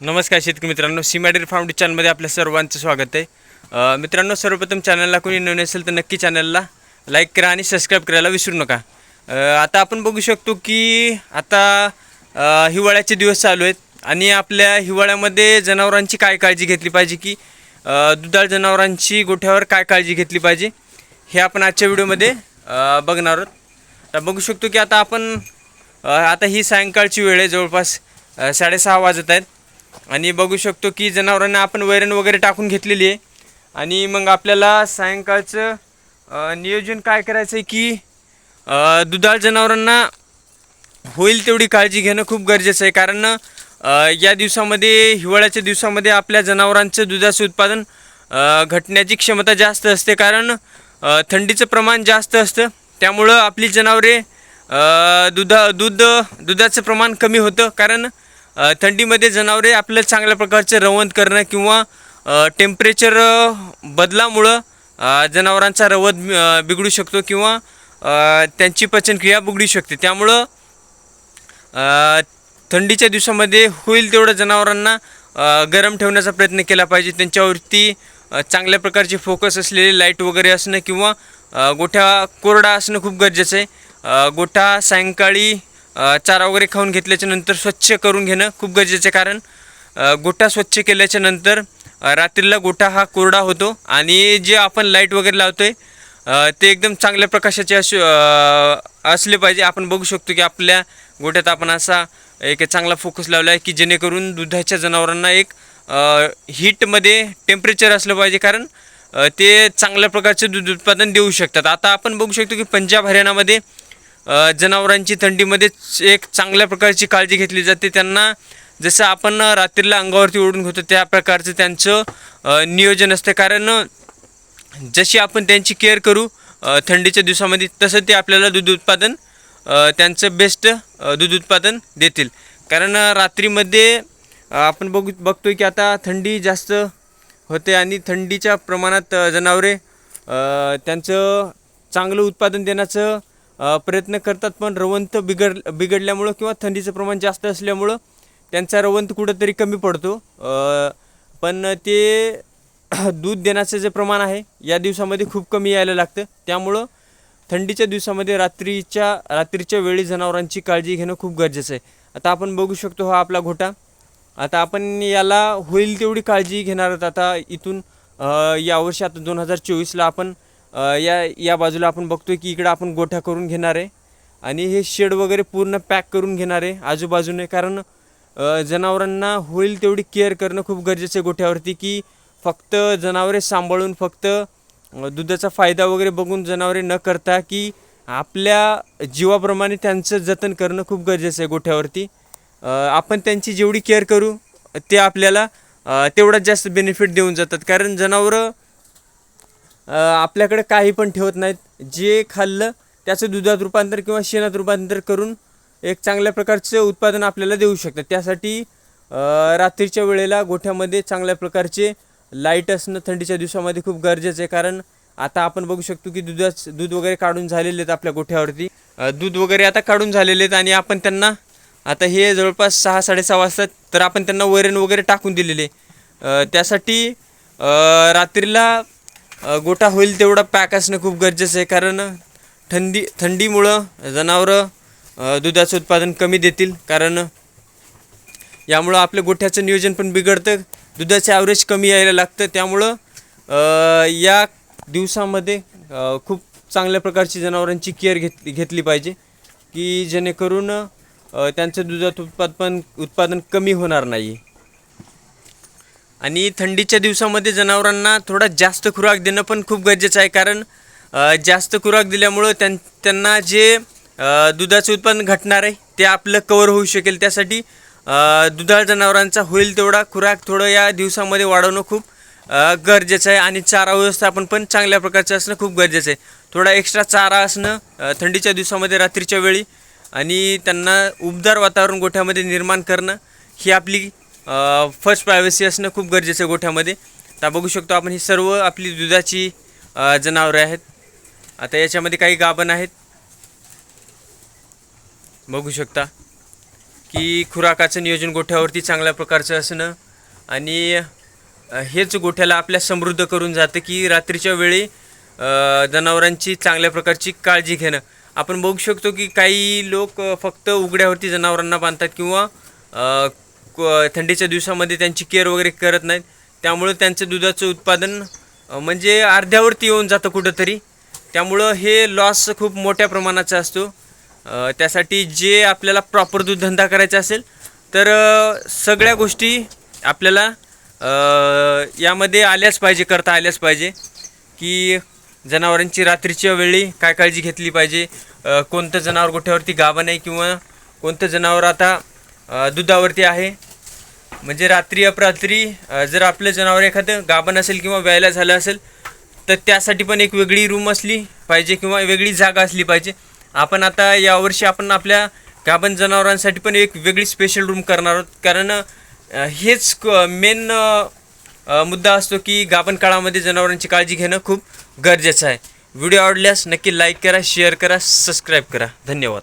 नमस्कार शेतकरी मित्रांनो सीमॅडेर फाउंड चॅनलमध्ये आपल्या सर्वांचं स्वागत आहे. मित्रांनो सर्वप्रथम चॅनलला कोणी नवीन असेल तर नक्की चॅनलला लाईक करा आणि सबस्क्राईब करायला विसरू नका. आता आपण बघू शकतो की आता हिवाळ्याचे दिवस चालू आहेत आणि आपल्या हिवाळ्यामध्ये जनावरांची काय काळजी घेतली पाहिजे की दुधाळ जनावरांची गोठ्यावर काय काळजी घेतली पाहिजे हे आपण आजच्या व्हिडिओमध्ये बघणार आहोत. आता बघू शकतो की आता आपण आता ही सायंकाळची वेळ आहे जवळपास साडेसहा वाजत आहेत. आणि बघू शकतो की जनावरांना आपण वैरण वगैरे टाकून घेतलेली आहे. आणि मग आपल्याला सायंकाळचं नियोजन काय करायचं आहे की दुधाळ जनावरांना होईल तेवढी काळजी घेणं खूप गरजेचं आहे. कारण या दिवसामध्ये हिवाळ्याच्या दिवसामध्ये आपल्या जनावरांचं दुधाचं उत्पादन घटण्याची क्षमता जास्त असते. कारण थंडीचं प्रमाण जास्त असतं. त्यामुळं आपली जनावरे दुधा दूध दुधाचं प्रमाण कमी होतं. कारण थंडीमध्ये जनावरे आपलं चांगल्या प्रकारचे रवंत करणं किंवा टेम्परेचर बदलामुळं जनावरांचा रवत बिघडू शकतो किंवा त्यांची पचनक्रिया बिघडू शकते. त्यामुळं थंडीच्या दिवसामध्ये होईल तेवढं जनावरांना गरम ठेवण्याचा प्रयत्न केला पाहिजे. त्यांच्यावरती चांगल्या प्रकारचे फोकस असलेले लाइट वगैरे असणं किंवा गोठ्या गोठा कोरडा असणं खूप गरजेचं आहे. गोठा सायंकाळी चारा वगैरे खाऊन घेतल्याच्या नंतर स्वच्छ करून घेणं खूप गरजेचं आहे. कारण गोठा स्वच्छ केल्याच्यानंतर रात्रीला गोठा हा कोरडा होतो आणि जे आपण लाइट वगैरे लावतो आहे ते एकदम चांगल्या प्रकाशाचे अस असले पाहिजे. आपण बघू शकतो की आपल्या गोठ्यात आपण असा एक चांगला फोकस लावला आहे की जेणेकरून दुधाच्या जनावरांना एक हीटमध्ये टेम्परेचर असलं पाहिजे. कारण ते चांगल्या प्रकारचे दूध उत्पादन देऊ शकतात. आता आपण बघू शकतो की पंजाब हरियाणामध्ये जनावरांची थंडीमध्ये एक चांगल्या प्रकारची काळजी घेतली जाते. त्यांना जसं आपण रात्रीला अंगावरती ओढून घेतो त्या प्रकारचं त्यांचं नियोजन असतं. कारण जशी आपण त्यांची केअर करू थंडीच्या दिवसामध्ये तसं ते आपल्याला दूध उत्पादन त्यांचं बेस्ट दूध उत्पादन देतील. कारण रात्रीमध्ये आपण बघू बघतोय की आता थंडी जास्त होते आणि थंडीच्या प्रमाणात जनावरे त्यांचं चांगलं उत्पादन देण्याचं प्रयत्न करतात पण रवंथ बिघड बिघडल्यामुळं किंवा थंडीचं प्रमाण जास्त असल्यामुळं त्यांचा रवंथ कुठंतरी कमी पडतो. पण ते दूध देण्याचं जे प्रमाण आहे या दिवसामध्ये खूप कमी यायला लागतं. त्यामुळं थंडीच्या दिवसामध्ये रात्रीच्या रात्रीच्या वेळी जनावरांची काळजी घेणं खूप गरजेचं आहे. आता आपण बघू शकतो हा आपला घोटा. आता आपण याला होईल तेवढी काळजी घेणार आहोत. आता इथून यावर्षी आता दोन हजार चोवीसला आपण या या बाजूला आपण बघतोय की इकडं आपण गोठ्या करून घेणार आहे. आणि हे शेड वगैरे पूर्ण पॅक करून घेणार आहे आजूबाजूने. कारण जनावरांना होईल तेवढी केअर करणं खूप गरजेचं आहे गोठ्यावरती की फक्त जनावरे सांभाळून फक्त दुधाचा फायदा वगैरे बघून जनावरे न करता की आपल्या जीवाप्रमाणे त्यांचं जतन करणं खूप गरजेचं आहे गोठ्यावरती. आपण त्यांची जेवढी केअर करू ते आपल्याला अ, तेवढाच जास्त बेनिफिट देऊन जातात. कारण जनावरं आपल्याकडे काही पण ठेवत नाहीत. जे खाल्लं त्याचं दुधात रूपांतर किंवा शेणात रूपांतर करून एक चांगल्या प्रकारचं उत्पादन आपल्याला देऊ शकतात. त्यासाठी रात्रीच्या वेळेला गोठ्यामध्ये चांगल्या प्रकारचे लाइट असणं थंडीच्या दिवसामध्ये खूप गरजेचं आहे. कारण आता आपण बघू शकतो की दुधाच दूध वगैरे काढून झालेले आहेत आपल्या गोठ्यावरती. दूध वगैरे आता काढून झालेले आहेत आणि आपण त्यांना आता हे जवळपास सहा साडेसहा वाजता तर आपण त्यांना वैरण वगैरे टाकून दिलेले. त्यासाठी रात्रीला गोठा होईल तेवढा पॅक असणं खूप गरजेचं आहे कारण थंडी थंडीमुळं जनावरं दुधाचं उत्पादन कमी देतील कारण यामुळं आपल्या गोठ्याचं नियोजन पण बिघडतं दुधाचं ॲव्हरेज कमी यायला लागतं त्यामुळं या दिवसामध्ये खूप चांगल्या प्रकारची जनावरांची केअर घेत घेतली पाहिजे की जेणेकरून त्यांचं दुधात उत्पादन उत्पादन कमी होणार नाही. आणि थंडीच्या दिवसामध्ये जनावरांना थोडा जास्त खुराक देणं पण खूप गरजेचं आहे. कारण जास्त खुराक दिल्यामुळं त्यां त्यांना जे दुधाचं उत्पादन घटणार आहे ते आपलं कवर होऊ शकेल. त्यासाठी दुधाळ जनावरांचा होईल तेवढा खुराक थोडं या दिवसामध्ये वाढवणं खूप गरजेचं आहे. आणि चारा व्यवस्थापन पण चांगल्या प्रकारचं असणं खूप गरजेचं आहे. थोडा एक्स्ट्रा चारा असणं थंडीच्या दिवसामध्ये रात्रीच्या वेळी आणि त्यांना उबदार वातावरण गोठ्यामध्ये निर्माण करणं ही आपली फर्स्ट प्रायव्हसी असणं खूप गरजेचं आहे गोठ्यामध्ये. आता बघू शकतो आपण ही सर्व आपली दुधाची जनावरं आहेत. आता याच्यामध्ये काही गाभण आहेत. बघू शकता की खुराकाचं नियोजन गोठ्यावरती चांगल्या प्रकारचं असणं आणि हेच गोठ्याला आपल्या समृद्ध करून जातं की रात्रीच्या वेळी जनावरांची चांगल्या प्रकारची काळजी घेणं. आपण बघू शकतो की काही लोक फक्त उघड्यावरती जनावरांना बांधतात किंवा थंडीच्या दिवसामध्ये त्यांची केअर वगैरे करत नाहीत. त्यामुळं त्यांचं दुधाचं उत्पादन म्हणजे अर्ध्यावरती येऊन जातं कुठंतरी. त्यामुळं हे लॉस खूप मोठ्या प्रमाणाचा असतो. त्यासाठी जे आपल्याला प्रॉपर दूध धंदा करायचा असेल तर सगळ्या गोष्टी आपल्याला यामध्ये आल्याच पाहिजे करता आल्याच पाहिजे. की जनावरांची रात्रीच्या वेळी काय काळजी घेतली पाहिजे कोणतं जनावर गोठ्यावरती गाभा नाही किंवा कोणतं जनावर आता दुधावरती आहे. म्हणजे रात्री अपरात्री जर आपलं जनावर एखादं गाभण असेल किंवा व्यायला झालं असेल तर त्यासाठी पण एक वेगळी रूम असली पाहिजे किंवा वेगळी जागा असली पाहिजे. आपण आता यावर्षी आपण आपल्या गाभण जनावरांसाठी पण एक वेगळी स्पेशल रूम करणार आहोत. कारण हेच मेन मुद्दा असतो की गाभण काळामध्ये जनावरांची काळजी घेणं खूप गरजेचं आहे. व्हिडिओ आवडल्यास नक्की लाईक करा शेअर करा सबस्क्राईब करा. धन्यवाद.